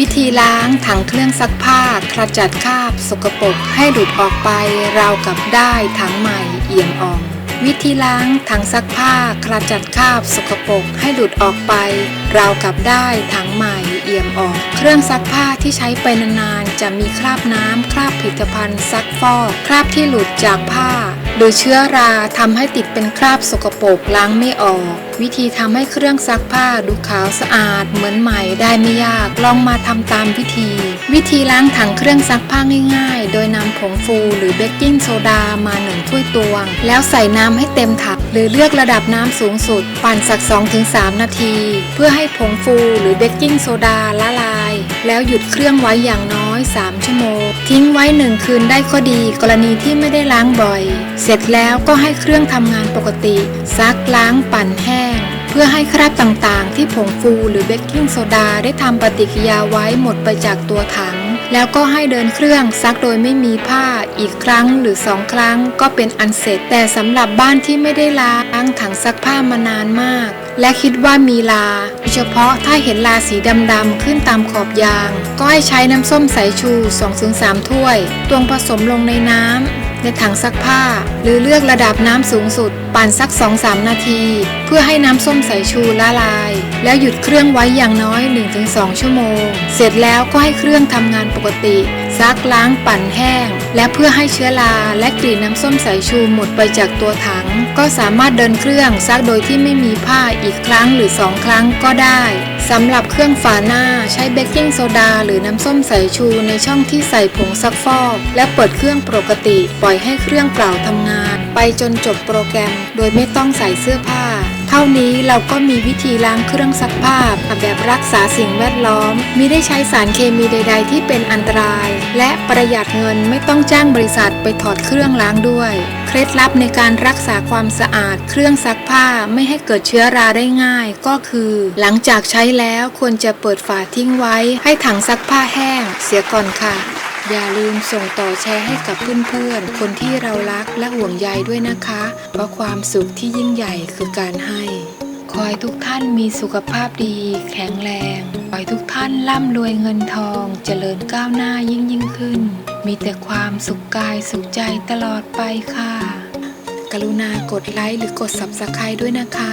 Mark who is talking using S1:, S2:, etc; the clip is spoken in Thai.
S1: วิธีล้างถังเครื่องซักผ้าขจัดคราบสกปรกให้หลุดออกไปราวกับได้ถังใหม่เอี่ยมอ่อง วิธีล้างถังซักผ้าขจัดคราบสกปรกให้หลุดออกไปราวกับได้ถังใหม่เอี่ยมอ่อง เครื่องซักผ้าที่ใช้ไปนานๆจะมีคราบน้ำคราบผลิตภัณฑ์ซักฟอกคราบที่หลุดจากผ้า หรือเชื้อราทำให้ติดเป็นคราบสกปรกล้างไม่ออก วิธีทำให้เครื่องซักผ้าดูขาวสะอาดเหมือนใหม่ได้ไม่ยากลองมาทำตามวิธี วิธีล้างถังเครื่องซักผ้าง่ายๆ โดยนำผงฟูหรือเบกกิ้งโซดามาหนึ่งถ้วยตวง แล้วใส่น้ำให้เต็มถังหรือเลือกระดับน้ำสูงสุด ปั่นสัก 2-3 นาที เพื่อให้ผงฟูหรือเบกกิ้งโซดาละลาย แล้วหยุดเครื่องไว้อย่างน้อย 3 ชั่วโมง ทิ้งไว้หนึ่งคืนได้ก็ดี กรณีที่ไม่ได้ล้างบ่อย เสร็จแล้วก็ให้เครื่องทำงานปกติ ซักล้างปั่นแห้ง เพื่อให้คราบต่างๆ ที่ผงฟูหรือเบกกิ้งโซดาได้ทำปฏิกิริยาไว้หมดไปจากตัวถัง แล้วก็ให้เดินเครื่องซักโดยไม่มีผ้าอีกครั้งหรือสองครั้งก็เป็นอันเสร็จ แต่สำหรับบ้านที่ไม่ได้ล้างถังซักผ้ามานานมาก และคิดว่ามีลาโดยเฉพาะถ้าเห็นลาสีดำๆขึ้นตามขอบยาง ก็ให้ใช้น้ำส้มสายชู 2-3 ถ้วย ตวงผสมลงในน้ำ ในถังซักผ้า หรือเลือกระดับน้ำสูงสุด ปั่นสัก 2-3 นาที เพื่อให้น้ำส้มสายชูละลาย แล้วหยุดเครื่องไว้อย่างน้อย 1-2 ชั่วโมง เสร็จแล้วก็ให้เครื่องทำงานปกติ ซักล้างปั่นแห้ง และเพื่อให้เชื้อราและกลิ่นน้ำส้มสายชูหมดไปจากตัวถัง ก็สามารถเดินเครื่องซักโดยที่ไม่มีผ้าอีกครั้งหรือ 2 ครั้งก็ได้สำหรับเครื่องฝาหน้าใช้เบกกิ้งโซดาหรือน้ำส้มสายชูในช่องที่ใส่ผงซักฟอก และเปิดเครื่องปกติปล่อยให้เครื่องเปล่าทำงาน ไปจนจบโปรแกรม โดยไม่ต้องใส่เสื้อผ้า ท่านี้เราก็มีวิธีล้างเครื่องซักผ้าแบบรักษาสิ่งแวดล้อมมิได้ใช้สารเคมีใด ๆ ที่เป็นอันตราย และประหยัดเงินไม่ต้องจ้างบริษัทไปถอดเครื่องล้างด้วย เคล็ดลับในการรักษาความสะอาด เครื่องซักผ้าไม่ให้เกิดเชื้อราได้ง่าย ก็คือ หลังจากใช้แล้วควรจะเปิดฝาทิ้งไว้ ให้ถังซักผ้าแห้ง เสียก่อนค่ะ อย่าลืมส่งต่อแชร์ให้กับเพื่อนๆ คนที่เรารักและห่วงใยด้วยนะคะ เพราะความสุขที่ยิ่งใหญ่คือการให้ ขอให้ทุกท่านมีสุขภาพดี แข็งแรง ขอให้ทุกท่านร่ำรวยเงินทอง เจริญก้าวหน้ายิ่งยิ่งขึ้น มีแต่ความสุขกายสุขใจตลอดไปค่ะ กรุณากดไลค์หรือกด Subscribe ด้วยนะคะ